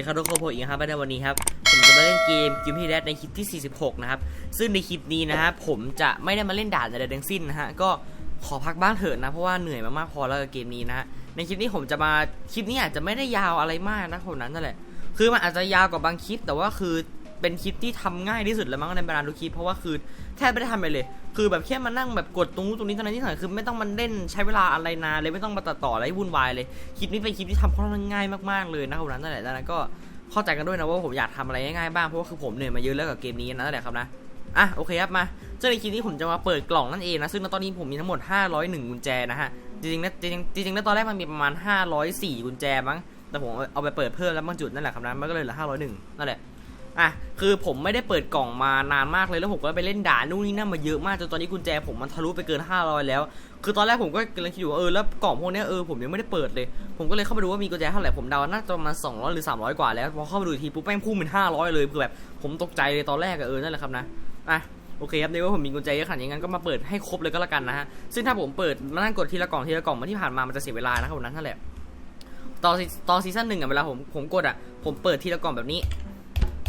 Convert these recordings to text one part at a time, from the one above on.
วัสดีครับทุกคนผมอีกครับในวันนี้ครับผมจะมาเล่นเกมกิมพีแดในคลิปที่ 46 นะครับ ซึ่งในคลิปนี้นะครับผมจะไม่ได้มาเล่นด่านอะไรทั้งสิ้นนะฮะก็ขอพักบ้างเถอะนะเพราะว่าเหนื่อยมามากพอแล้วกับเกมนี้นะฮะในคลิปนี้ผมจะมาคลิปนี้อาจจะไม่ได้ยาวอะไรมากนะคนนั้นนั่นแหละคือมันอาจจะยาวกว่าบางคลิป แต่ว่าคือเป็นคลิปที่ทำง่ายที่สุดแล้วมั้งในบรรดาทุกคลิปเพราะว่าคือ แทบไม่ได้ทำอะไรเลย คือแบบแค่มานั่งแบบกดตรงนู้นตรงนี้เท่านั้นที่สำคัญคือไม่ต้องมาเล่นใช้เวลาอะไรนานเลยไม่ต้องมาตัดต่ออะไรวุ่นวายเลยคลิปนี้เป็นคลิปที่ทำค่อนข้างง่ายมากๆเลยนะคนนั้นนั่นแหละดังนั้นก็เข้าใจกันด้วยนะว่าผมอยากทำอะไรง่ายๆบ้างเพราะว่าคือผมเหนื่อยมาเยอะแล้วกับเกมนี้นะนั่นแหละครับนะอะโอเคครับมาเจ้าในคลิปนี้ผมจะมาเปิดกล่องนั่นเองนะซึ่งณตอนนี้ผมมีทั้งหมด 501กุญแจนะฮะจริงๆนะจริงๆจริงๆแล้วตอนแรกมันมีประมาณ 504กุญแจมั้งแต่ผมเอาไปเปิดเพิ่มแล้วบางจุดนั่นแหละครับนะมันก็เลยเหลือ501นั่นแหละ อะคือผมไม่ได้เปิดกล่องมานานมากเลยแล้วผมก็ไปเล่นด่านนู่นนี่นั่นมาเยอะมากจนตอนนี้กุญแจผมมันทะลุไปเกิน 500 แล้ว คือตอนแรกผมก็กำลังคิดอยู่ว่าเออแล้วกล่องพวกนี้เออผมยังไม่ได้เปิดเลย ผมก็เลยเข้าไปดูว่ามีกุญแจเท่าไหร่ผมเดาน่าจะประมาณ200 หรือ 300 กว่าแล้วพอเข้าไปดูทีปุ๊บแม่งพุ่งเป็น500 เลยคือแบบผมตกใจเลยตอนแรกเออนั่นแหละครับนะอะโอเคครับในว่าผมมีกุญแจเยอะขนาดนี้งั้นก็มาเปิดให้ครบเลยก็แล้วกันนะฮะซึ่งถ้าผมเปิดมานั่งกดทีละกล่องทีละกล่องมาที่ผ่านมามันจะเสียเวลานะครับผมนั้นนั่นแหละตอนตอนซีซั่นหนึ่งอะเวลาผมผมกดอะผมเปิดทีละกล่องแบบนี้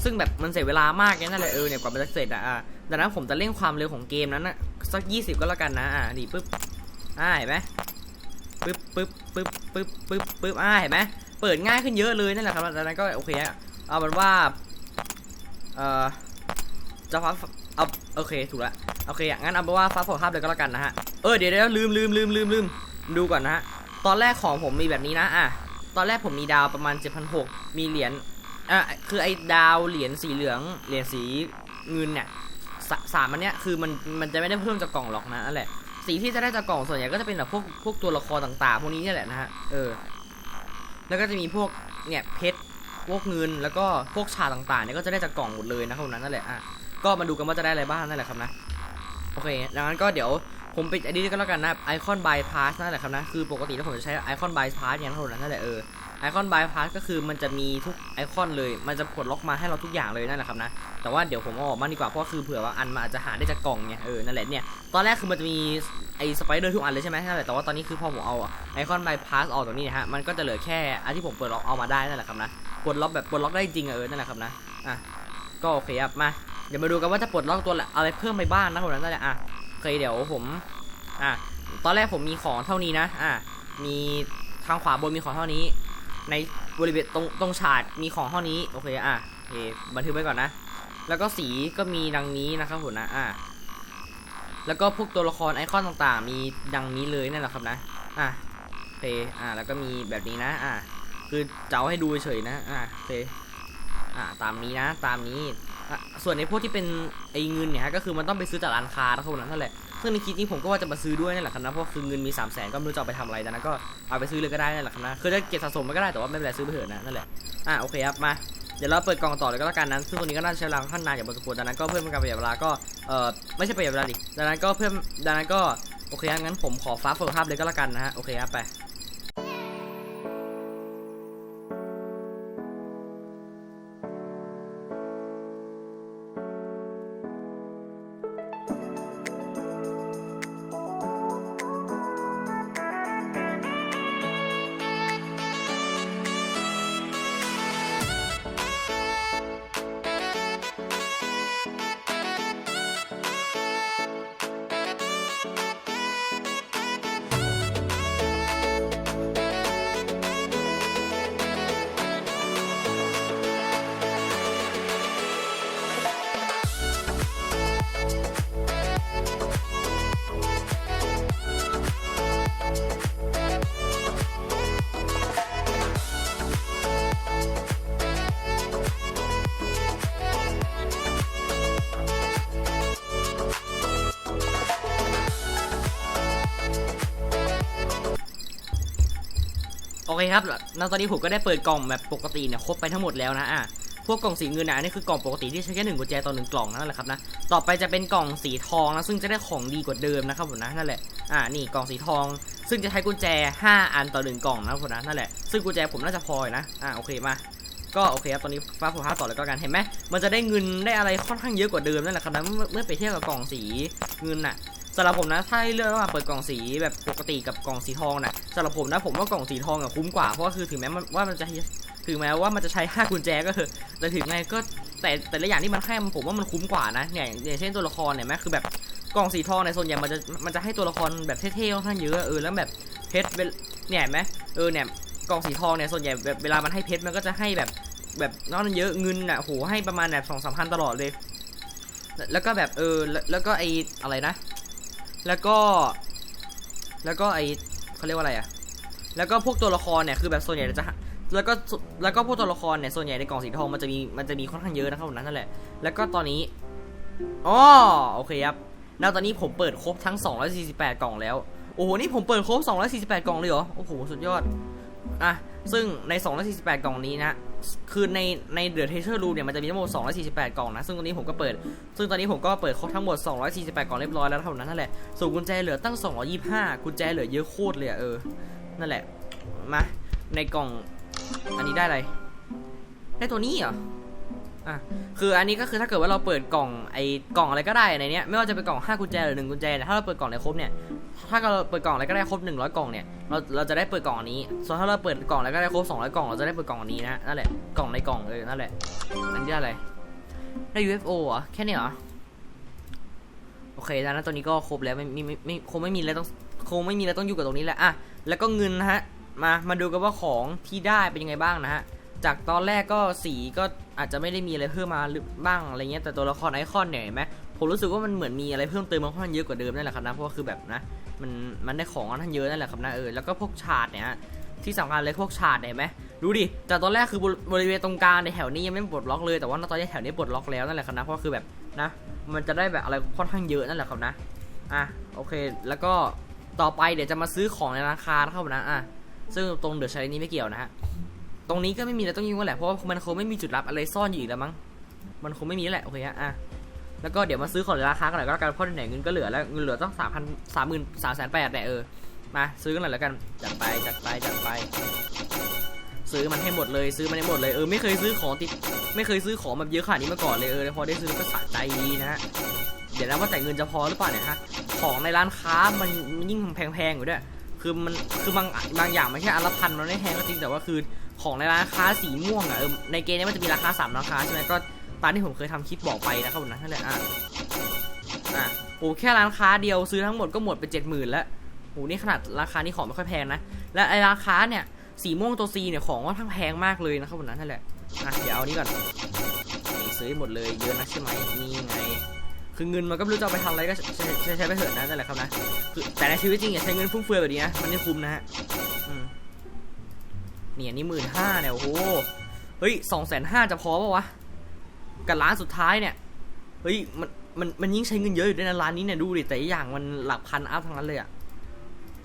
ซึ่งแบบมันเสียเวลามากนั่นแหละเออเนี่ยกว่ามันจะเสร็จอะอะดังนั้นผมจะเร่งความเร็วของเกมนั้นอะสักยี่สิบก็แล้วกันนะ อะนี่ปึ๊บอ่าเห็นไหมปึ๊บปึ๊บปึ๊บปึ๊บปึ๊บปึ๊บอ่าเห็นไหมเปิดง่ายขึ้นเยอะเลยนั่นแหละครับดังนั้นก็โอเคอะเอาเป็นว่าเอ่อจะพับเอาโอเคถูกแล้วโอเคอะงั้นเอาเป็นว่าฟ้าฝนภาพเลยก็แล้วกันนะฮะเออเดี๋ยวเดี๋ยวลืมลืมลืมลืมลืมดูก่อนนะฮะตอนแรกของผมมีแบบนี้นะอะตอนแรกผมมีดาวประมาณ 7,600 มีเหรียญ อะคือไอ้ดาวเหรียญสีเหลืองเหรียญสีเงินเนี่ยสสามอันเนี้ยคือมันมันจะไม่ได้เพิ่มจากกล่องหรอกนะนั่นแหละสีที่จะได้จากกล่องส่วนใหญ่ก็จะเป็นแบบพวกพวกตัวละครต่างๆพวกนี้นี่แหละนะฮะเออแล้วก็จะมีพวกเนี่ยเพชรพวกเงินแล้วก็พวกชาต่างๆเนี่ยก็จะได้จากกล่องหมดเลยนะครับนั้นนั่นแหละอะก็มาดูกันว่าจะได้อะไรบ้างนั่นแหละครับนะโอเคดังนั้นก็เดี๋ยวผมปิดอันนี้ก็แล้วกันนะไอคอนบายพาสนั่นแหละครับนะคือปกติแล้วผมจะใช้ไอคอนบายพาสอย่างเท่านั้นนั่นแหละเออ ไอคอนบายพาสก็คือมันจะมีทุกไอคอนเลย มันจะปลดล็อกมาให้เราทุกอย่างเลยนั่นแหละครับนะ แต่ว่าเดี๋ยวผมเอาออกมาดีกว่า เพราะคือเผื่อว่าอันมันอาจจะหาได้จากกล่องไงเออ นั่นแหละเนี่ย ตอนแรกคือมันจะมีไอสไปเดอร์ทุกอันเลยใช่ไหมนั่นแหละแต่ว่าตอนนี้คือพอผมเอาไอคอนบายพาสออกตรงนี้นะฮะ มันก็จะเหลือแค่อันที่ผมเปิดล็อกเอามาได้นั่นแหละครับนะ ปลดล็อกแบบปลดล็อกได้จริงเออ นั่นแหละครับนะ อะ ก็โอเคครับมา เดี๋ยวมาดูกันว่าจะปลดล็อกตัวอะไรเพิ่มไปบ้างนะคนนั้นนั่นแหละอะเคเดี๋ยวผม อะ ตอนแรกผมมีของเท่านี้นะ อะ มีทางขวาบนมีของเท่านี้ ในบริเวณตรงตรงฉากมีของเท่านี้โอเคอะโอเคบันทึกไว้ก่อนนะ แล้วก็สีก็มีดังนี้นะครับผมนะอะแล้วก็พวกตัวละครไอคอนต่างๆ มีดังนี้เลยนั่นแหละครับนะอะโอเคอะแล้วก็มีแบบนี้นะอะคือเจะเอาให้ดูเฉยนะอะโอเคอะตามนี้นะตามนี้ส่วนในพวกที่เป็นไอเงินเนี่ยฮะก็คือมันต้องไปซื้อจากร้านค้าแล้วเท่านั้นนั่นแหละ ซึ่งในคิดจริงผมก็ว่าจะมาซื้อด้วยนั่นแหละครับนะเพราะคือเงินมี3 0 0แสนก็ไม่รู้จะเอาไปทำอะไรดังนั้นก็เอาไปซื้อเลยก็ได้นั่นแหละครับนะคือจะเก็บสะสมมันก็ได้แต่ว่าไม่เป็นไรซื้อไปเถอะนะนั่นแหละอะโอเคครับมาเดี๋ยวเราเปิดกล่องต่อเลยก็แล้วกันนั้นซึ่งตัวนี้ก็น่าจะใช้เวลาค่อนนานอย่างพอสมควรดังนั้นก็เพื่อเป็นการประหยัดเวลาก็เออไม่ใช่ประหยัดเวลาดิดังนั้นก็เพิ่มดังนั้นก็โอเคงั้นผมขอฟ้าโฟล์ภาพเลยก็แล้วกันนะฮะโอเคครับไป เคครับแล้วตอนนี้ผมก็ได้เปิดกล่องแบบปกติเนี่ยครบไปทั้งหมดแล้วนะอะพวกกล่องสีเงินนะอันนี้คือกล่องปกติที่ใช้แค่หนึ่งกุญแจต่อหนึ่งกล่องนั่นแหละครับนะต่อไปจะเป็นกล่องสีทองนะซึ่งจะได้ของดีกว่าเดิมนะครับผมนะนั่นแหละอ่านี่กล่องสีทอง ซึ่งจะใช้กุญแจ 5 อันต่อหนึ่งกล่องนะครับผมนะนั่นแหละซึ่งกุญแจผมน่าจะพออยนะอ่าโอเคมาก็โอเคครับตอนนี้ฟ้าผมภาต่อเลยก็แล้วกันเห็นไหมมันจะได้เงินได้อะไรค่อนข้างเยอะกว่าเดิมนั่นแหละครับนะเมื่อเมื่อไปเทียบกับกล่องสีเงินน่ะ สำหรับผมนะถ้าให้เลือกระหว่างเปิดกล่องสีแบบปกติกับกล่องสีทองนะสำหรับผมนะผมว่ากล่องสีทองอะคุ้มกว่าเพราะว่าคือถึงแม้มันว่ามันจะถึงแม้ว่ามันจะใช้5กุญแจก็เถอะแต่ถึงไงก็แต่แต่ละอย่างที่มันให้ผมว่ามันคุ้มกว่านะเนี่ยอย่างเช่นตัวละครเนี่ยแม่คือแบบกล่องสีทองในส่วนใหญ่มันจะมันจะให้ตัวละครแบบเท่ๆค่อนข้างเยอะเออแล้วแบบเพชรเนี่ยเห็นไหมเออเนี่ยกล่องสีทองเนี่ยส่วนใหญ่แบบเวลามันให้เพชรมันก็จะให้แบบแบบนอกนั้นเยอะเงินอะโหให้ประมาณแบบสองสามพันตลอดเลย แล้วก็แบบเออแล้วก็ไออะไรนะ แล้วก็ แล้วก็ไอเขาเรียกว่าอะไรอะแล้วก็พวกตัวละครเนี่ยคือแบบส่วนใหญ่จะแล้วก็แล้วก็พวกตัวละครเนี่ยส่วนใหญ่ในกล่องสีทองมันจะมีมันจะมีค่อนข้างเยอะนะครับผมนั่นแหละ แล้วก็ตอนนี้อ๋อโอเคครับแล้วตอนนี้ผมเปิดครบทั้ง 248 กล่องแล้ว โอ้โห นี่ผมเปิดครบ 248 กล่องเลยเหรอ โอ้โห สุดยอด อะ ซึ่งใน 248 กล่องนี้นะ คือในในเดอะเทเชอร์รูเนี่ยมันจะมีทั้งหมด 248 กล่องนะ ซึ่งตอนนี้ผมก็เปิด ซึ่งตอนนี้ผมก็เปิดครบทั้งหมด 248 กล่องเรียบร้อยแล้วเท่านั้นนั่นแหละ ส่วนกุญแจเหลือตั้ง 225 กุญแจเหลือเยอะโคตรเลยอะเออ นั่นแหละ มา ในกล่อง อันนี้ได้อะไร ได้ตัวนี้เหรอ อะคืออันนี้ก็คือถ้าเกิดว่าเราเปิดกล่องไอ้กล่องอะไรก็ได้ในเนี้ยไม่ว่าจะเป็นกล่อง5กุญแจหรือ1กุญแจเนี่ถ้าเราเปิดกล่องไหนครบเนี่ยถ้าเราเปิดกล่องอะไรก็ได้ครบ100 กล่องเนี่ยเราเราจะได้เปิดกล่องนี้ ส่วนถ้าเราเปิดกล่องอะไรก็ได้ครบ200 กล่องเราจะได้เปิดกล่องนี้นะนั่นแหละกล่องในกล่องเออนั่นแหละอันนี้อะไรได้ UFO เหรอแค่นี้เหรอโอเคแล้วนะตัวนี้ก็ครบแล้วไม่ไม่ไม่คงไม่มีอะไรต้องคงไม่มีอะไรต้องอยู่กับตรงนี้แหละอะแล้วก็เงินนะฮะมามาดูกันว่าของที่ได้เป็นยังไงบ้างนะฮะ จากตอนแรกก็สีก็อาจจะไม่ได้มีอะไรเพิ่มมาหรือบ้างอะไรเงี้ยแต่ตัวละครไอคอนเนี่ยเห็นไหมผมรู้สึกว่ามันเหมือนมีอะไรเพิ่มเติมมาค่อนข้างเยอะกว่าเดิมนั่นแหละครับนะเพราะว่าคือแบบนะมันมันได้ของค่อนข้างเยอะนั่นแหละครับนะเออแล้วก็พวกฉาดเนี่ยที่สำคัญเลยพวกฉาดเนี่ยเห็นไหมดูดิจากตอนแรกคือบริเวณตรงกลางในแถวนี้ยังไม่ปลดล็อกเลยแต่ว่าตอนนี้แถวนี้ปลดล็อกแล้วนั่นแหละครับนะเพราะว่าคือแบบนะ มันจะได้แบบอะไรค่อนข้างเยอะนั่นแหละครับนะอะโอเค แล้วก็ต่อไปเดี๋ยวจะมาซื้อของในราคานะครับนะอะซึ่งตรงเดอะชานี้ไม่เกี่ยวนะฮะ ตรงนี้ก็ไม่มีอะไรต้องยุ่งกันแหละเพราะว่ามันคงไม่มีจุดลับอะไรซ่อนอยู่อีกแล้วมั้งมันคงไม่มีแหละโอเคฮะอะแล้วก็เดี๋ยวมาซื้อของในราคากันหน่อยก็แล้วกันเพราะไหนเงินก็เหลือแล้วเงินเหลือต้องสามพันสามหมื่นสามแสนแปดเนี่เออมาซื้อกันหน่อยแล้วกันจัดไปจัดไปจัดไป ซื้อมันให้หมดเลยซื้อมันให้หมดเลยเออไม่เคยซื้อของติดไม่เคยซื้อของแบบเยอะขนาดนี้มาก่อนเลยเออพอได้ซื้อก็สะใจดีนะฮะเดี๋ยวนะว่าแต่เงินจะพอหรือเปล่าเนี่ยฮะของในร้านค้ามันมันยิ่งแพงๆอยู่ด้วยคือมันคือบางบางอย่างไม่ใช่อันละพันมันไม่แพงก็จริงแต่ว่าคือ ของในร้านค้าสีม่วงอะเออในเกมนี้มันจะมีราคาสามราคาใช่ไหมก็ตามที่ผมเคยทำคลิปบอกไปนะครับผมนะนั่นแหละอะอะโอ้แค่ร้านค้าเดียวซื้อทั้งหมดก็หมดไปเจ็ดหมื่นแล้วโอ้นี่ขนาดราคานี้ของไม่ค่อยแพงนะและไอราคาเนี่ยสีม่วงตัวซีเนี่ยของก็ทั้งแพงมากเลยนะครับผมนะนั่นแหละอะเดี๋ยวเอานี้ก่อนซื้อหมดเลยเยอะนะใช่ไหมนี่ไงคือเงินมันก็ไม่รู้จะไปทำอะไรก็ใช้ใช้ไปเถอะนะนั่นแหละครับนะคือแต่ในชีวิตจริงอย่าใช้เงินฟุ่มเฟือยแบบนี้นะมันไม่คุ้มนะฮะ เนี่ยนี่หมื่นห้าเนี่ยโอ้โหเฮ้ยสองแสนห้าจะพอปะวะกับร้านสุดท้ายเนี่ยเฮ้ยมันมันมันยิ่งใช้เงินเยอะอยู่ด้วยนะร้านนี้เนี่ยดูดิแต่อย่างมันหลักพันอัพทั้งนั้นเลยอะ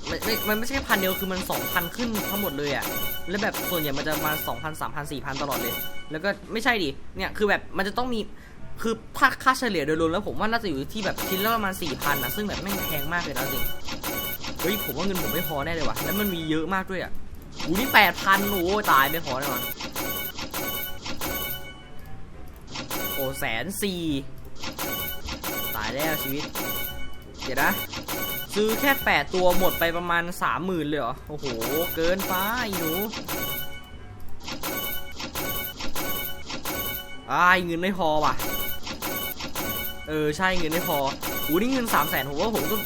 ไม่ไม่มันไม่ใช่พันเดียวคือมันสองพันขึ้นทั้งหมดเลยอะแล้วแบบส่วนใหญ่มันจะมาสองพันสามพันสี่พันตลอดเลย แล้วก็ไม่ใช่ดิเนี่ยคือแบบมันจะต้องมีคือถ้าค่าเฉลี่ยโดยรวมแล้วผมว่าน่าจะอยู่ที่แบบชิ้นละประมาณสี่พันนะซึ่งแบบไม่งแพงมากเลยนะจริงเฮ้ยผมว่าเงินผมไม่พอแน่เลยว่ะแล้วมันมีเยอะมากด้วยอะ อูนี่แปดพันโอ้ตายไม่พอแน่นอนโอ้แสนสี่ตายแล้วชีวิต เดี๋ยวนะ ซื้อแค่แปดตัวหมดไปประมาณสามหมื่นเลยเหรอ โอ้โห เกินไปหนูอ้ายเงินไม่พอว่ะ เออ ใช่เงินไม่พอหูนี่เงินสามแสนผมว่าผมก็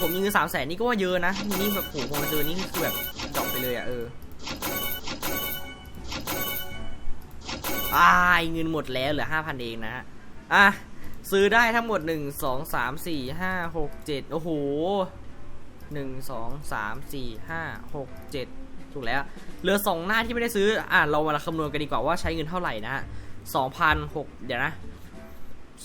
ผมมีเงินสามแสนนี่ก็ว่าเยอะนะ นี่แบบโหผมเจอนี่คือแบบ เลยอะเอออ้ายเงินหมดแล้วเหลือห้าพันเองนะฮะอะซื้อได้ทั้งหมดหนึ่งสองสามสี่ห้าหกเจ็ดโอ้โหหนึ่งสองสามสี่ห้าหกเจ็ดถูกแล้ว เหลือสองหน้าที่ไม่ได้ซื้อ อะเรามาคำนวณกันดีกว่าว่าใช้เงินเท่าไหร่นะฮะสองพันหกเดี๋ยวนะ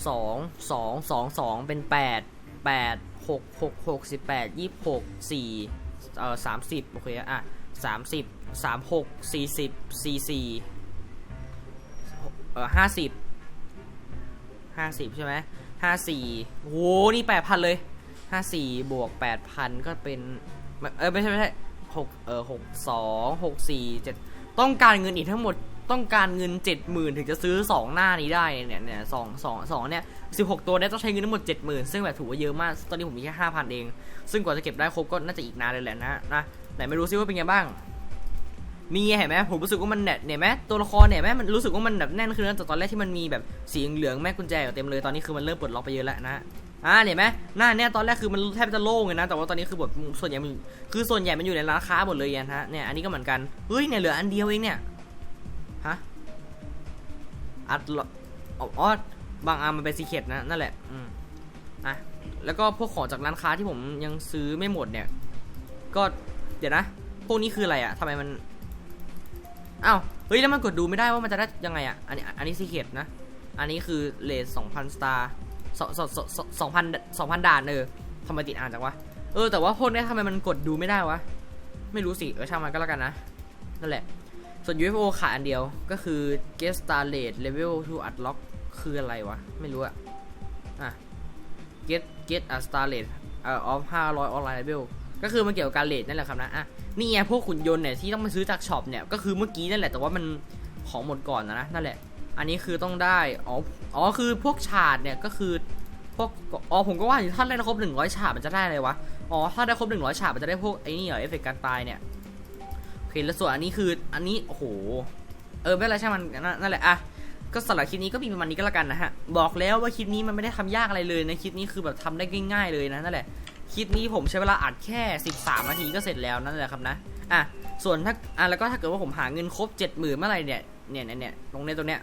สองสองสองสองเป็นแปดแปดหกหกหกสิบแปดยี่หกสี่เอ่อสามสิบโอเคอะ สามสิบสามหกสี่สิบสี่สี่เออห้าสิบห้าสิบใช่ไหมห้าสี่โหนี่แปดพันเลยห้าสี่บวกแปดพันก็เป็น เออไม่ใช่ไม่ใช่หกเออหกสองหกสี่เจ็ดต้องการเงินอีกทั้งหมดต้องการเงินเจ็ดหมื่นถึงจะซื้อสองหน้านี้ได้เนี่ยเนี่ยสองสองสองเนี่ยสิบหกตัวเนี่ยต้องใช้เงินทั้งหมดเจ็ดหมื่นซึ่งแบบถือว่าเยอะมาก ตอนนี้ผมมีแค่ห้าพันเอง ซึ่งกว่าจะเก็บได้ครบก็น่าจะอีกนานเลยแหละนะนะ ไหนไม่รู้ซิว่าเป็นไงบ้าง นี่เห็นไหมผมรู้สึกว่ามันเนี่ยเนี่ยไหมตัวละครเนี่ยแม่มันรู้สึกว่ามันแบบแน่นขึ้นจากตอนแรกที่มันมีแบบสีเหลืองแม่กุญแจอยู่เต็มเลยตอนนี้คือมันเริ่มปลดล็อกไปเยอะแล้วนะอ่าเห็นไหมหน้าเนี่ยตอนแรกคือมันแทบจะโล่งเลยนะแต่ว่าตอนนี้คือแบบส่วนใหญ่มันคือส่วนใหญ่มันอยู่ในร้านค้าหมดเลยอะนะเนี่ยอันนี้ก็เหมือนกันเฮ้ยเนี่ยเหลืออันเดียวเองเนี่ยฮะอัดล็อกอ๋อบางอันมันเป็นซีเคดนะนั่นแหละอืมอะแล้วก็พวกของจากร้านค้าที่ผมยังซื้อไม่หมดเนี่ย ก็ เดี๋ยวนะ พวกนี้คืออะไรอะทำไมมันอ้าวเฮ้ย แล้วมันกดดูไม่ได้ว่ามันจะได้ยังไงอะอันนี้อันนี้ซีเคดนะ อันนี้คือเลทสองพันสตาร์สองสองสองพันสองพันด่านเออทำไมติดอ่านจังวะ เออ แต่ว่าพวกเนี้ยทำไมมันกดดูไม่ได้วะ ไม่รู้สิ เออ ช่างมันก็แล้วกันนะ นั่นแหละ ส่วน UFO ขาดอันเดียว ก็คือ Get Star Rate Level to Unlock คืออะไรวะ ไม่รู้อะอะ Get Get a Star Rate เอ่อ of 500 Online Level ก็คือมันเกี่ยวกับการเลทนั่นแหละครับนะอะนี่ไงพวกขุนยนต์เนี่ยที่ต้องมาซื้อจากช็อปเนี่ยก็คือเมื่อกี้นั่นแหละแต่ว่ามันของหมดก่อนนะนะนั่นแหละ อันนี้คือต้องได้อ๋ออ๋อคือพวกฉาดเนี่ยก็คือพวกอ๋อผมก็ว่าถ้าได้ครบ100ฉาดมันจะได้อะไรวะอ๋อถ้าได้ครบ100ฉาดมันจะได้พวกไอ้นี่เหรอเอฟเฟกการตายเนี่ยโอเคแล้วส่วนอันนี้คืออันนี้โอ้โหเออไม่เป็นไรช่มันนั่นนั่นแหละอะก็สำหรับคลิปนี้ก็มีประมาณนี้ก็แล้วกันนะฮะ บอกแล้วว่าคลิปนี้มันไม่ได้ทำยากอะไรเลยนะคลิปนี้คือแบบทำได้ง่ายๆเลยนะนั่นแหละ คลิปนี้ผมใช้เวลาอัดแค่ 13 นาทีก็เสร็จแล้วนั่นแหละครับนะอะส่วนถ้าอะแล้วก็ถ้าเกิดว่าผมหาเงินครบ 70,000เมื่อไหร่เนี่ยเนี่ยเนี่ยเนี่ยตรงเนี้ยตรงเนี้ย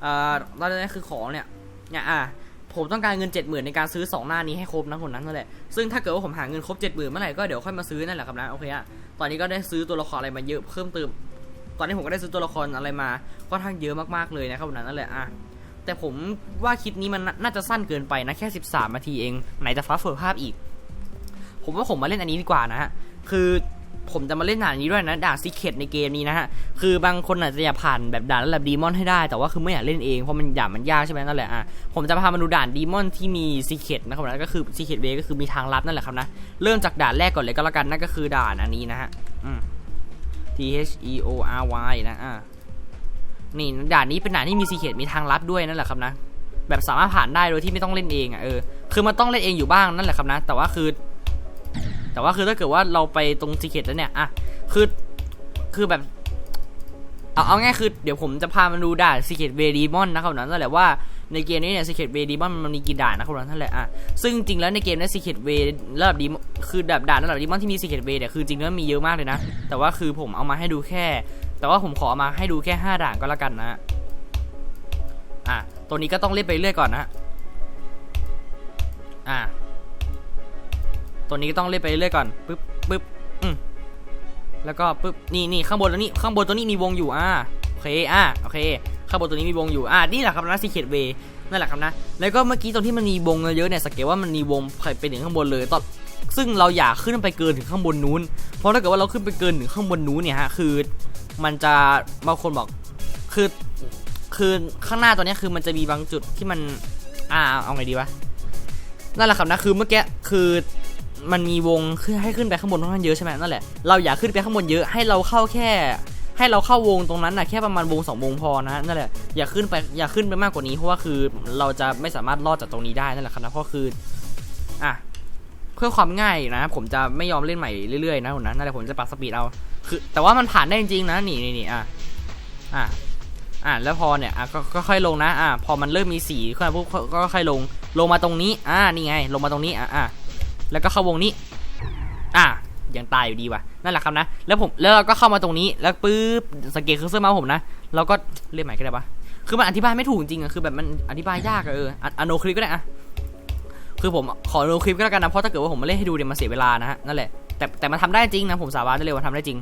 เอ่อตอนนี้คือของเนี่ยเนี่ยอะผมต้องการเงิน 70,000ในการซื้อ 2 หน้านี้ให้ครบนะคนนั้นนั่นแหละซึ่งถ้าเกิดว่าผมหาเงินครบ 70,000เมื่อไหร่ก็เดี๋ยวค่อยมาซื้อนั่นแหละครับนะโอเคอะตอนนี้ก็ได้ซื้อตัวละครอะไรมาเยอะเพิ่มเติม ตอนนี้ผมก็ได้ซื้อตัวละครอะไรมาค่อนข้งเยอะมากๆเลยนะครับวันนั้นนั่นแหละอะ แต่ผมว่าคลิปนี้มันน่าจะสั้นเกินไปนะแค่ 13นาทีเองไหนจะฟ้าเฟิร์ภาพอีก ผมว่าผมมาเล่นอันนี้ดีกว่านะฮะคือผมจะมาเล่นด่านนี้ด้วยนะด่านซีเคดในเกมนี้นะฮะคือบางคนอาจจะอยากผ่านแบบด่านระดับดีมอนให้ได้แต่ว่าคือไม่อยากเล่นเองเพราะมันด่านมันยากใช่ไหมนั่นแหละอะผมจะพามาดูด่านดีมอนที่มีซีเคดนะครับนะก็คือซีเคดเวก็คือมีทางลัดนั่นแหละครับนะเริ่มจากด่านแรกก่อนเลยก็แล้วกันนั่นก็คือด่านอันนี้นะฮะ T H E O R Y นะอะ นี่ด่านนี้เป็นด่านที่มีซีเคดมีทางลัดด้วยนั่นแหละครับนะ แบบสามารถผ่านได้โดยที่ไม่ต้องเล่นเองอะเออคือมันต้องเล่นเองอยู่บ้างนั่นแหละครับนะ แต่ว่าคือ แต่ว่าคือถ้าเกิดว่าเราไปตรงซีเคดแล้วเนี่ยอะคือคือแบบเอาเอาง่ายคือเดี๋ยวผมจะพามาดูด่านซีเคดเวดีมอนนะครับนั่นแหละว่าในเกมนี้เนี่ยซีเคดเวดีมอนมันมีกี่ด่านนะครับนั่นแหละอะซึ่งจริงแล้วในเกมนี้ซีเคดเวระดับดีคือแบบด่านระดับดีมอนที่มีซีเคดเวเนี่ยคือจริงแล้วมีเยอะมากเลยนะ แต่ว่าคือผมเอามาให้ดูแค่ แต่ว่าผมขอเอามาให้ดูแค่ 5 ด่านก็แล้วกันนะอะตัวนี้ก็ต้องเล่นไปเรื่อยก่อนนะอะตัวนี้ก็ต้องเล่นไปเรื่อยก่อนปึ๊บปึ๊บอืมแล้วก็ปึ๊บนี่นี่ข้างบนแล้วนี่ข้างบนตัวนี้มีวงอยู่อะโอเคอะโอเค ข้างบนตัวนี้มีวงอยู่อะนี่แหละครับนะซีเคดเวนั่นแหละครับนะ แล้วก็เมื่อกี้ตรงที่มันมีวงเยอะเนี่ยสังเกตว่ามันมีวงไปถึงข้างบนเลยตอน ซึ่งเราอยากขึ้นไปเกินถึงข้างบนนู้น เพราะถ้าเกิดว่าเราขึ้นไปเกินถึงข้างบนนู้นเนี่ยฮะคือมันจะบางคนบอกคือคือข้างหน้าตัวนี้คือมันจะมีบางจุดที่มันอ่าเอาไงดีวะนั่นแหละครับนะคือเมื่อกี้คือมันมีวงขึ้นให้ขึ้นไปข้างบนค่อนข้างเยอะใช่ไหมนั่นแหละเราอยากขึ้นไปข้างบนเยอะให้เราเข้าแค่ ให้เราเข้าวงตรงนั้นนะแค่ประมาณวงสองวงพอนะนั่นแหละอย่าขึ้นไปอย่าขึ้นไปมากกว่านี้เพราะว่าคือเราจะไม่สามารถรอดจากตรงนี้ได้นั่นแหละครับนะเพราะคืออะ เพื่อความง่ายนะ ผมจะไม่ยอมเล่นใหม่เรื่อยๆนะผมนะนั่นแหละผมจะปรับสปีดเอาคือ แต่ว่ามันผ่านได้จริงๆนะนี่นี่นี่อะอะอะแล้วพอเนี่ยอะก็ค่อยลงนะอะพอมันเริ่มมีสีขึ้นมาปุ๊บก็ค่อยลงลงมาตรงนี้อ่านี่ไง ลงมาตรงนี้อะอะแล้วก็เข้าวงนี้ อะยังตายอยู่ดีว่ะนั่นแหละครับนะ แล้วผมแล้วเราก็เข้ามาตรงนี้แล้วปุ๊บสังเกตคือเสื้อมาผมนะเราก็เล่นใหม่ก็ได้ปะคือมันอธิบายไม่ถูกจริงอะคือแบบมันอธิบายยากอะเอออะโนคลิปก็ได้อะ คือผมขอโนคลิปก็แล้วกันนะ เพราะถ้าเกิดว่าผมมาเล่นให้ดูเนี่ยวมันเสียเวลานะฮะ นั่นแหละ แต่แต่มันทำได้จริงนะ ผมสาบานได้เลยว่าทำได้จริง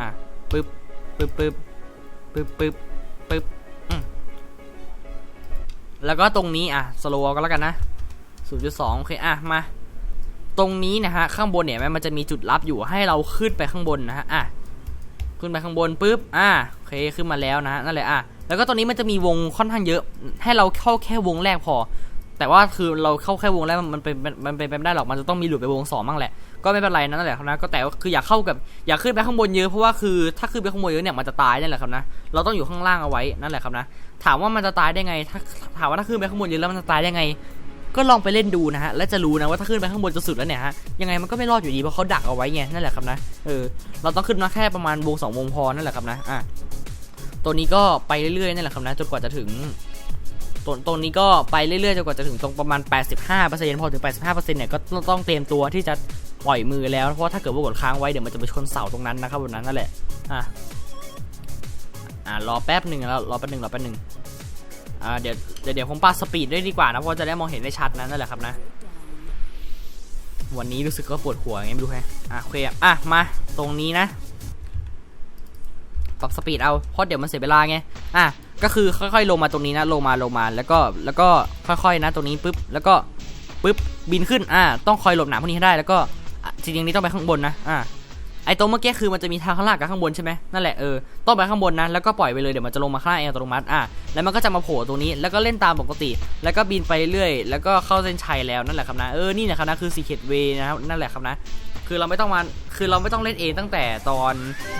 อะปึ๊บปึ๊บปึ๊บปึ๊บปึ๊บปึ๊บแล้วก็ตรงนี้อะสโลว์ก็แล้วกันนะ 0.2 โอเค อะ มา ตรงนี้นะฮะ ข้างบนเนี่ยมันจะมีจุดลับอยู่ให้เราขึ้นไปข้างบนนะฮะ อะ ขึ้นไปข้างบนปุ๊บ อะ โอเค ขึ้นมาแล้วนะฮะ นั่นแหละ อะ แล้วก็ตรงนี้มันจะมีวงค่อนข้างเยอะ ให้เราเข้าแค่วงแรกพอ แต่ว่าคือเราเข้าแค่วงแรกมันเป็นมันเป็นไปไม่ได้หรอกมันจะต้องมีหลุดไปวงสองบ้างแหละก็ไม่เป็นไรนั่นแหละครับนะก็แต่คืออยากเข้ากับอยากขึ้นไปข้างบนเยอะเพราะว่าคือถ้าขึ้นไปข้างบนเยอะเนี่ยมันจะตายนั่นแหละครับนะเราต้องอยู่ข้างล่างเอาไว้นั่นแหละครับนะถามว่ามันจะตายได้ไงถ้าถามว่าถ้าขึ้นไปข้างบนเยอะแล้วมันจะตายได้ไง ก็ลองไปเล่นดูนะฮะและจะรู้นะว่าถ้าขึ้นไปข้างบนจะสุดแล้วเนี่ยฮะยังไงมันก็ไม่รอดอยู่ดีเพราะเขาดักเอาไว้ไงนั่นแหละครับนะเออเราต้องขึ้นมาแค่ประมาณวงสองวงพอนั่นแหละครับนะอะตัวนี้ก็ไปเรื่อยๆนั่นแหละครับนะจนกว่าจะถึง ตัวตัวนี้ก็ไปเรื่อยๆจนกว่าจะถึงตรงประมาณ 85%พอถึง 85%เนี่ยก็ต้องเตรียมตัวที่จะปล่อยมือแล้ว เพราะถ้าเกิดว่ากดค้างไว้เดี๋ยวมันจะไปชนเสาตรงนั้นนะครับบนนั้นนั่นแหละ อะ อ่ารอแป๊บหนึ่งแล้วรอแป๊บหนึ่งรอแป๊บหนึ่งอ่าเดี๋ยวเดี๋ยวเดี๋ยวผมปาสปีดด้วยดีกว่านะเพราะจะได้มองเห็นได้ชัดนะนั่นแหละครับนะ วันนี้รู้สึกก็ปวดหัวไงไม่รู้แฮะอะโอเคอะมาตรงนี้นะปรับสปีดเอาเพราะเดี๋ยวมันเสียเวลาไง อะ ก็คือค่อยๆลงมาตรงนี้นะลงมาลงมาแล้วก็แล้วก็ค่อยๆนะตรงนี้ปุ๊บแล้วก็ปุ๊บบินขึ้นอะต้องคอยหลบหนามพวกนี้ให้ได้แล้วก็อะจริงๆนี้ต้องไปข้างบนนะอะไอ้ตรงเมื่อกี้คือมันจะมีทางข้างล่างกับข้างบนใช่ไหมนั่นแหละเออต้องไปข้างบนนะแล้วก็ปล่อยไปเลยเดี๋ยวมันจะลงมาข้างล่างเองอัตโนมัติอะแล้วมันก็จะมาโผล่ตรงนี้แล้วก็เล่นตามปกติ แล้วก็บินไปเรื่อยแล้วก็เข้าเส้นชัยแล้วนั่นแหละครับนะเออนี่นะครับนะคือ Secret Way นะครับนั่นแหละครับนะ คือเราไม่ต้องมาคือเราไม่ต้องเล่นเองตั้งแต่ตอน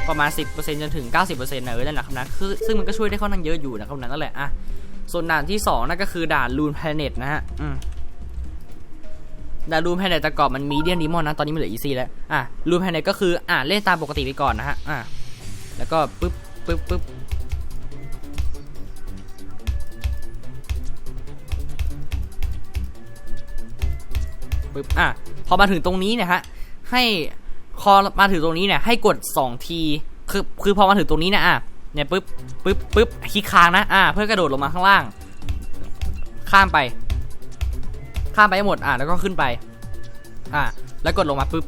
ประมาณ 10%จนถึง 90%นะเออนั่นแหละครับนะคือซึ่งมันก็ช่วยได้ค่อนข้างเยอะอยู่นะครับนะนั่นแหละอะส่วนด่านที่สองนั่นก็คือด่าน Loon Planet นะฮะอืมดารูมแพนเนตแต่ก่อนมันมีเดียนดิมอนนะ ตอนนี้มันเหลืออีซี่แล้ว อะรูมแพนเนตก็คืออะเล่นตามปกติไปก่อนนะฮะ อะแล้วก็ปึ๊บปึ๊บปึ๊บปึ๊บอะพอมาถึงตรงนี้นี่ยฮะ ให้พอมาถึงตรงนี้เนี่ยให้กด 2 ทีคือคือพอมาถึงตรงนี้เนี่ยอะเนี่ยปึ๊บปึ๊บปึ๊บคลิกค้างนะอะเพื่อกระโดดลงมาข้างล่าง ข้ามไป ข้ามไปให้หมดอะแล้วก็ขึ้นไป อะแล้วกดลงมาปุ๊บ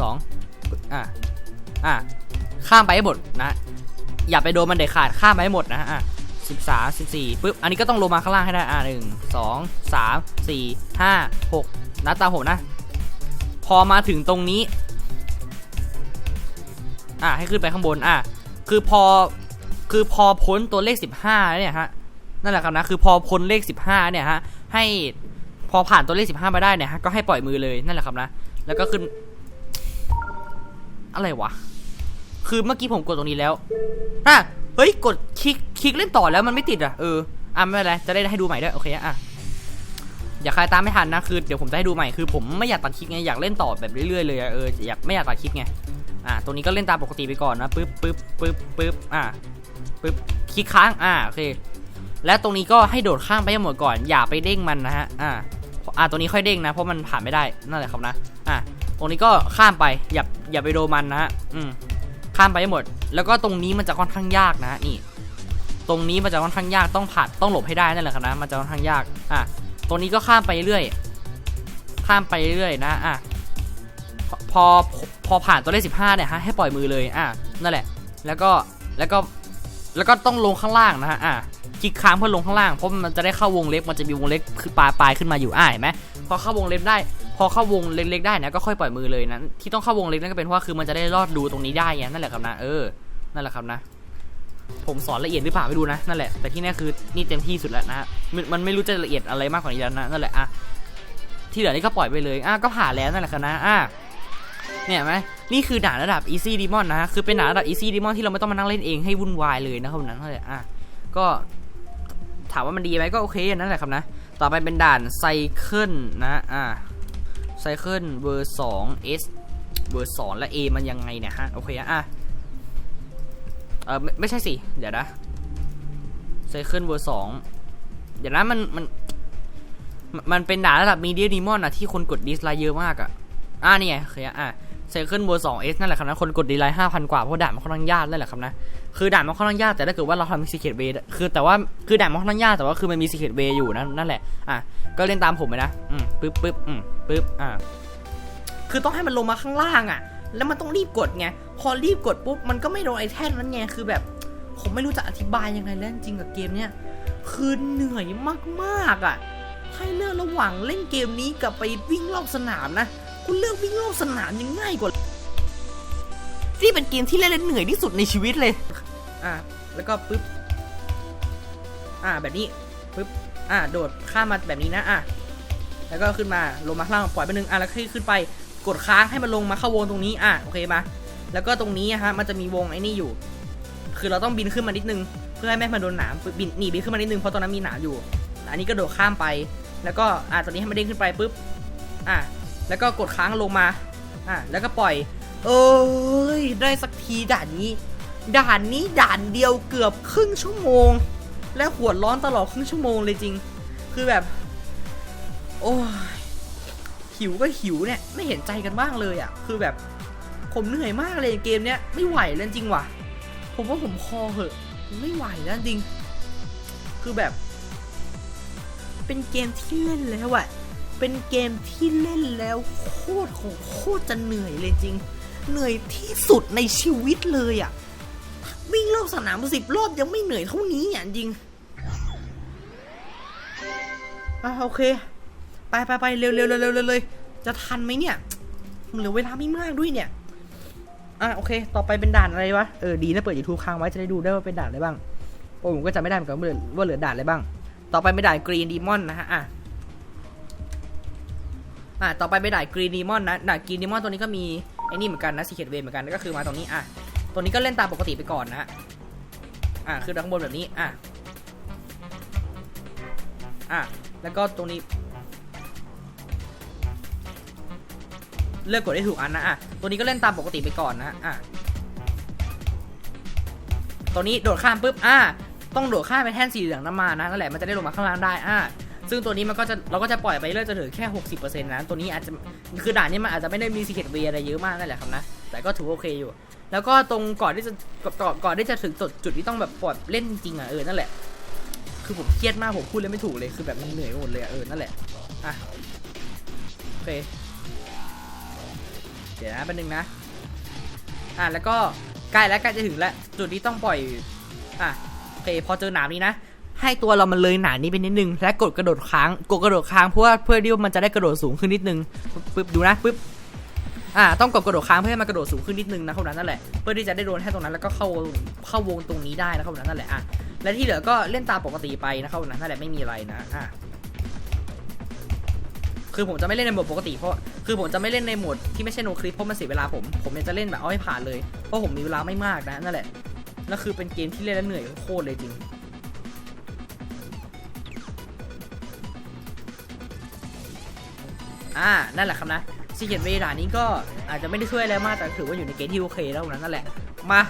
สองอะอะข้ามไปให้หมดนะอย่าไปโดนมันเด็ดขาดข้ามไปให้หมดนะอะสิบสามสิบสี่ปุ๊บอันนี้ก็ต้องลงมาข้างล่างให้ได้อะหนึ่งสองสามสี่ห้าหกนับตามผมนะ พอมาถึงตรงนี้ อะให้ขึ้นไปข้างบน อะ คือพอ คือพอพ้นตัวเลข 15เนี่ยฮะ นั่นแหละครับนะ คือพอพ้นเลข 15เนี่ยฮะ ให้พอผ่านตัวเลข 15มาได้เนี่ยฮะ ก็ให้ปล่อยมือเลย นั่นแหละครับนะ แล้วก็ขึ้น อะไรวะ คือเมื่อกี้ผมกดตรงนี้แล้ว อะ เฮ้ย กดคลิก คลิกเล่นต่อแล้วมันไม่ติดอะ เออ อะไม่เป็นไร จะได้ให้ดูใหม่ด้วย โอเค อะ อย่าใครตามไม่ทันนะคือเดี๋ยวผมจะให้ดูใหม่คือผมไม่อยากตัดคลิปไงอยากเล่นต่อแบบเรื่อยๆเลยเอออยากไม่อยากตัดคลิปไงอะตรงนี้ก็เล่นตามปกติไปก่อนนะปึ๊บปึ๊บปึ๊บปึ๊บอะปึ๊บคลิกค้างอะโอเคและตรงนี้ก็ให้โดดข้ามไปให้หมดก่อน อย่าไปเด้งมันนะฮะอะอะตัวนี้ค่อยเด้งนะเพราะมันผ่านไม่ได้นั่นแหละครับนะอะตรงนี้ก็ข้ามไปอย่าอย่าไปโดนมันนะฮะอืมข้ามไปให้หมด แล้วก็ตรงนี้มันจะค่อนข้างยากนะนี่ ตรงนี้มันจะค่อนข้างยากต้องผ่านต้องหลบให้ได้นั่นแหละครับนะมันจะค่อนข้างยากอะ ตรงนี้ก็ข้ามไปเรื่อย ข้ามไปเรื่อยนะอะพอพอผ่านตัวเลขสิบห้าเนี่ยฮะให้ปล่อยมือเลยอะนั่นแหละ แล้วก็แล้วก็แล้วก็ต้องลงข้างล่างนะฮะอะคลิกค้างเพื่อลงข้างล่างเพราะมันจะได้เข้าวงเล็บมันจะมีวงเล็บคือปลายปลายขึ้นมาอยู่อะเห็นไหมพอเข้าวงเล็บได้ พอเข้าวงเล็กๆได้นะก็ค่อยปล่อยมือเลยนะที่ต้องเข้าวงเล็กนั่นก็เป็นเพราะคือมันจะได้รอดรูตรงนี้ได้ไงนั่นแหละครับนะเออนั่นแหละครับนะ ผมสอนละเอียดหรือเปล่าไม่รู้นะนั่นแหละแต่ที่แน่คือนี่เต็มที่สุดแล้วนะฮะมันไม่รู้จะละเอียดอะไรมากกว่านี้แล้วนะนั่นแหละอะที่เหลือนี่ก็ปล่อยไปเลยอะก็ผ่านแล้วนั่นแหละครับนะอะเนี่ยไหมนี่คือด่านระดับ easy demon นะฮะคือเป็นด่านระดับ easy demon ที่เราไม่ต้องมานั่งเล่นเองให้วุ่นวายเลยนะครับนั้นนั่นแหละอะก็ถามว่ามันดีไหมก็โอเคนั่นแหละครับนะ ต่อไปเป็นด่านไซเคิลนะอ่าไซเคิลเวอร์สอง S เวอร์สองและ A มันยังไงเนี่ยฮะโอเคอะ เออไม่ใช่สิ เดี๋ยวนะไซเคิลเวอร์สองเดี๋ยวนะมันมัน มันเป็นด่านระดับมีเดียดีมอนอะที่คนกดดิสไลค์เยอะมากอะอ่านี่ไงโอเคอะไซเคิลเวอร์สอง S นั่นแหละครับนะคนกดดีไลค์ห้าพันกว่าเพราะด่านมันค่อนข้างยากนั่นแหละครับนะคือด่านมันค่อนข้างยากแต่ถ้าเกิดว่าเราทำซีเค r เวคือแต่ว่าคือด่านมันค่อนข้างยากแต่ว่าคือมันมีซีเค r เวอยู่นั่นนั่นแหละอะก็เล่นตามผมไปนะอืมปึ๊บปึ๊บอืมปึ๊บอะคือต้องให้มันลงมาข้างล่างอะ แล้วมันต้องรีบกดไง พอรีบกดปุ๊บ มันก็ไม่โดนไอ้แท่นนั้นไง คือแบบ ผมไม่รู้จะอธิบายยังไงแล้วจริงกับเกมเนี้ย คือเหนื่อยมากๆอะ ให้เลือกระหว่างเล่นเกมนี้กับไปวิ่งรอบสนามนะ คุณเลือกวิ่งรอบสนามยังง่ายกว่า นี่เป็นเกมที่เล่นแล้วเหนื่อยที่สุดในชีวิตเลย อะ แล้วก็ปึ๊บ อ่าแบบนี้ปึ๊บ อ่าโดดข้ามมาแบบนี้นะ อะแล้วก็ขึ้นมาลงมาข้างล่างปล่อยไปหนึ่งอะแล้วขึ้นขึ้นไป กดค้างให้มันลงมาเข้าวงตรงนี้อะโอเคมาแล้วก็ตรงนี้อะฮะมันจะมีวงไอ้นี่อยู่ คือเราต้องบินขึ้นมานิดนึงเพื่อให้แม่มันโดนหนามบินหนีบินขึ้นมานิดนึงเพราะตรงนั้นมีหนามอยู่ อันนี้ก็โดดข้ามไป แล้วก็อ่าตอนนี้ให้มันเด้งขึ้นไปปุ๊บอะแล้วก็กดค้างลงมาอะแล้วก็ปล่อย เอ้ยได้สักทีด่านนี้ ด่านนี้ด่านเดียวเกือบครึ่งชั่วโมง และหัวร้อนตลอดครึ่งชั่วโมงเลยจริง คือแบบ โอ้ย หิวก็หิวเนี่ยไม่เห็นใจกันบ้างเลยอะ่ะคือแบบผมเหนื่อยมากเลยเกมเนี้ยไม่ไหวแล้วจริงว่ะ ผมว่าผมคอเหอะไม่ไหวแล้วจริง คือแบบ เป็นเกมที่เล่นแล้วอะเป็นเกมที่เล่นแล้วโคตรของโคตรจะเหนื่อยเลยจริง เหนื่อยที่สุดในชีวิตเลยอะวิ่งรอบสนามสิบรอบยังไม่เหนื่อยเท่านี้อะจริงอะโอเค ไปไปไปเร็วเร็วเร็วเร็วเลยจะทันไหมเนี่ยเหลือเวลาไม่มากด้วยเนี่ยอะโอเค ต่อไปเป็นด่านอะไรวะ เออดีนะเปิดยูทูบค้างไว้จะได้ดูได้ว่าเป็นด่านอะไรบ้างโอ้ผมก็จำไม่ได้เหมือนกันว่าเหลือว่าเหลือด่านอะไรบ้าง ต่อไปเป็นด่านกรีนดีมอนนะฮะอะอะต่อไปเป็นด่านกรีนดีมอนนะด่านกรีนดีมอนตัวนี้ก็มีไอ้นี่เหมือนกันนะซีเคทเวเหมือนกันก็คือมาตรงนี้อะตัวนี้ก็เล่นตามปกติไปก่อนนะฮะอะคือด้านบนแบบนี้อะอะแล้วก็ตรงนี้ เลือกกดได้ถูกอันนะอะตัวนี้ก็เล่นตามปกติไปก่อนนะอะตัวนี้โดดข้ามปุ๊บอะต้องโดดข้ามไปแท่นสีเหลืองน้ำมานะนั่นแหละมันจะได้ลงมาข้างล่างได้อะซึ่งตัวนี้มันก็จะเราก็จะปล่อยไปเรื่อยจนถึงแค่ 60%นะตัวนี้อาจจะคือด่านนี้มันอาจจะไม่ได้มีซีเคทเวอะไรเยอะมากนั่นแหละครับนะแต่ก็ถือโอเคอยู่ แล้วก็ตรงก่อนที่จะก่อนก่อนที่จะถึงจุดจุดที่ต้องแบบปลดเล่นจริงอะเออนั่นแหละ คือผมเครียดมากผมพูดเลยไม่ถูกเลยคือแบบมันเหนื่อยหมดเลยอะเออนั่นแหละอะโอเค เดี๋ยวนะแป๊บนึงนะ อะแล้วก็ใกล้แล้วใกล้จะถึงแล้ว จุดที่ต้องปล่อย อะโอเคพอเจอหนามนี้นะ ให้ตัวเรามันเลยหนามนี้ไปนิดนึง และกดกระโดดค้าง กดกระโดดค้างเพื่อเพื่อที่ว่ามันจะได้กระโดดสูงขึ้นนิดนึง ปึ๊บดูนะ ปึ๊บ อ่า ต้องกดกระโดดค้างเพื่อให้มันกระโดดสูงขึ้นนิดนึงนะครับนั่นแหละ เพื่อที่จะได้โดนแค่ตรงนั้นแล้วก็เข้าเข้าวงตรงนี้ได้นะครับนั่นแหละ อะ และที่เหลือก็เล่นตามปกติไปนะครับนั่นแหละไม่มีอะไรนะ อะ คือผมจะไม่เล่นในโหมดปกติเพราะคือผมจะไม่เล่นในโหมดที่ไม่ใช่โนคลิปเพราะมันเสียเวลาผม ผมจะเล่นแบบเอาให้ผ่านเลยเพราะผมมีเวลาไม่มากนะนั่นแหละนั่นคือเป็นเกมที่เล่นแล้วเหนื่อยโคตรเลยจริงอ่านั่นแหละครับนะซีเกตเวด่านนี้ก็อาจจะไม่ได้ช่วยอะไรมากแต่ถือว่าอยู่ในเกณฑ์ที่โอเคแล้วนั้นนั่นแหละมา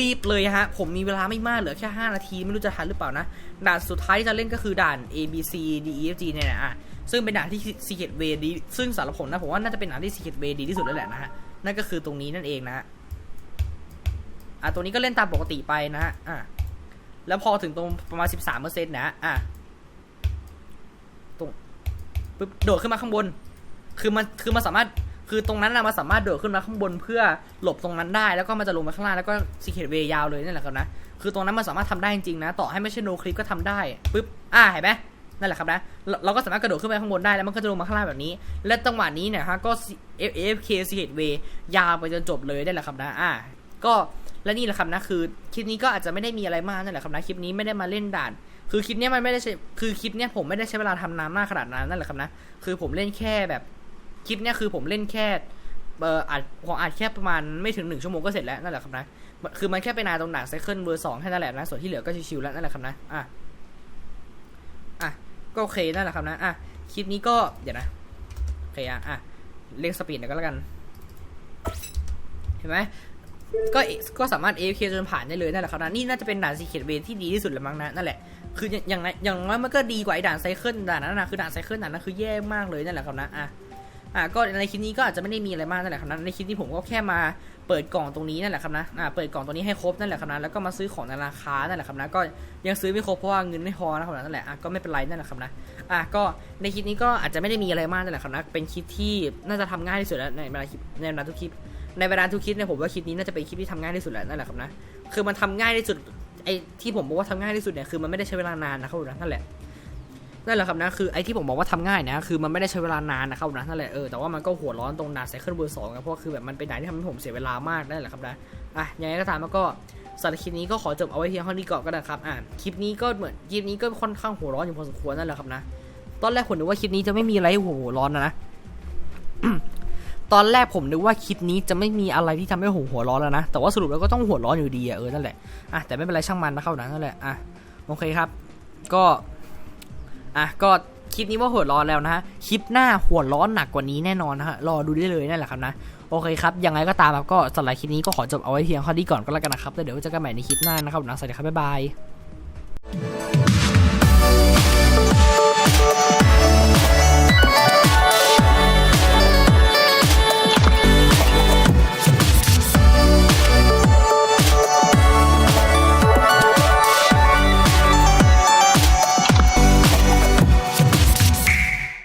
รีบๆเลยฮะ ผมมีเวลาไม่มากเหลือแค่ 5 นาที ไม่รู้จะทันหรือเปล่านะ ด่านสุดท้ายที่จะเล่นก็คือด่าน A B C D E F G เนี่ยนะอะ ซึ่งเป็นด่านที่ซีเกตเวดีซึ่งสำหรับผมนะผมว่าน่าจะเป็นด่านที่ซีเกตเวดีที่สุดแล้วแหละนะฮะนั่นก็คือตรงนี้นั่นเองนะอะตรงนี้ก็เล่นตามปกติไปนะฮะอะแล้วพอถึงตรงประมาณ 13%นต์นะอะตรงปึ๊บโดดขึ้นมาข้างบน คือมันคือมันสามารถคือตรงนั้นนะมันสามารถโดดขึ้นมาข้างบนเพื่อหลบตรงนั้นได้ แล้วก็มันจะลงมาข้างล่างแล้วก็ซีเคทเวยาวเลยนั่นแหละครับนะคือตรงนั้นมันสามารถทำได้จริงๆนะ ต่อให้ไม่ใช่โนคลิปก็ทำได้ปุ๊บอ่าเห็นไหม นั่นแหละครับนะเราก็สามารถกระโดดขึ้นไปข้างบนได้แล้วมันก็จะลงมาข้างล่างแบบนี้ และจังหวะนี้เนี่ยฮะก็ AFK ซีเคทเวยาวไปจนจบเลยได้แหละครับนะอ่าก็และนี่แหละครับนะคือคลิปนี้ก็อาจจะไม่ได้มีอะไรมากนั่นแหละครับนะคลิปนี้ไม่ได้มาเล่นด่าน คือคลิปเนี้ยมันไม่ได้ใช้คือคลิปเนี้ยผมไม่ได้ใช้เวลาทำนานมากขนาดนั้นนั่นแหละครับนะคือผมเล่นแค่แบบคลิปเนี้ยคือผมเล่นแค่เอออัดของอัดแค่ประมาณไม่ถึงหนึ่งชั่วโมงก็เสร็จแล้วนั่นแหละครับนะคือมันแค่ไปนานตรงหนังไซเคิลเบอร์สองแค่นั้นแหละนะส่วนที่เหลือก็ชิวๆแล้วนั่นแหละครับนะอะ ก็โอเคนั่นแหละครับนะอะคลิปนี้ก็เดี๋ยวนะโอเคอะอะเร่งสปีดหน่อยก็แล้วกัน เห็นไหมก็ก็สามารถ AFK จนผ่านได้เลยนั่นแหละครับนะนี่น่าจะเป็นด่านซีเคดเวที่ดีที่สุดแล้วมั้งนะนั่นแหละคืออย่างไรอย่างน้อยมันก็ดีกว่าไอ้ด่านไซเคิลด่านนั้นนะคือด่านไซเคิลด่านนั้นคือแย่มากเลยนั่นแหละครับนะอะ อะก็ในคลิปนี้ก็อาจจะไม่ได้มีอะไรมากนั่นแหละครับนะในคลิปนี้ผมก็แค่มาเปิดกล่องตรงนี้นั่นแหละครับนะอะเปิดกล่องตรงนี้ให้ครบนั่นแหละครับนะแล้วก็มาซื้อของในราคานั่นแหละครับนะก็ยังซื้อไม่ครบเพราะว่าเงินไม่พอนะครับนั่นแหละอะก็ไม่เป็นไรนั่นแหละครับนะอะก็ในคลิปนี้ก็อาจจะไม่ได้มีอะไรมากนั่นแหละครับนะเป็นคลิปที่น่าจะทำง่ายที่สุดแล้วในเวลาคลิปในเวลาทุกคลิปในเวลาทุกคลิปเนี่ยผมว่าคลิปนี้น่าจะเป็นคลิปที่ทำง่ายที่สุดแล้วนั่นแหละครับนะคือมันทำง่ายที่สุดไอ้ที่ผมบอกว่าทำง่ายที่สุดเนี่ยคือมันไม่ได้ใช้เวลานานนะครับนั่นแหละ นั่นแหละครับนะคือไอ้ที่ผมบอกว่าทำง่ายนะคือมันไม่ได้ใช้เวลานานนะครับนะนั่นแหละเออแต่ว่ามันก็หัวร้อนตรงด่าไซเคิลเบอร์สองนะเพราะคือแบบมันเป็นด่านที่ทำให้ผมเสียเวลามากนั่นแหละครับนะอะยังไงก็ตามแล้วก็สำหรับคลิปนี้ก็ขอจบเอาไว้เพียงเท่านี้ก่อนก็ได้ครับอะคลิปนี้ก็เหมือนคลิปนี้ก็ค่อนข้างหัวร้อนอยู่พอสมควรนั่นแหละครับนะตอนแรกผมนึกว่าคลิปนี้จะไม่มีอะไรหัวร้อนนะนะตอนแรกผมนึกว่าคลิปนี้จะไม่มีอะไรที่ทำให้ผมหัวร้อนแล้วนะ แต่ว่าสรุปแล้วก็ต้องหัวร้อนอยู่ดีอะเออนั่นแหละอะแต่ไม่เป็นไรช่างมันนะเข้าหนังนั่นแหละอะโอเคครับ ก็ อะก็คลิปนี้ว่าหัวร้อนแล้วนะฮะ คลิปหน้าหัวร้อนหนักกว่านี้แน่นอนนะฮะ รอดูได้เลยนั่นแหละครับนะ โอเคครับ ยังไงก็ตามครับ ก็สำหรับคลิปนี้ก็ขอจบเอาไว้เพียงเท่านี้ก่อนก็แล้วกันนะครับ แล้วเดี๋ยวเจอกันใหม่ในคลิปหน้านะครับนะสวัสดีครับ บ๊ายบาย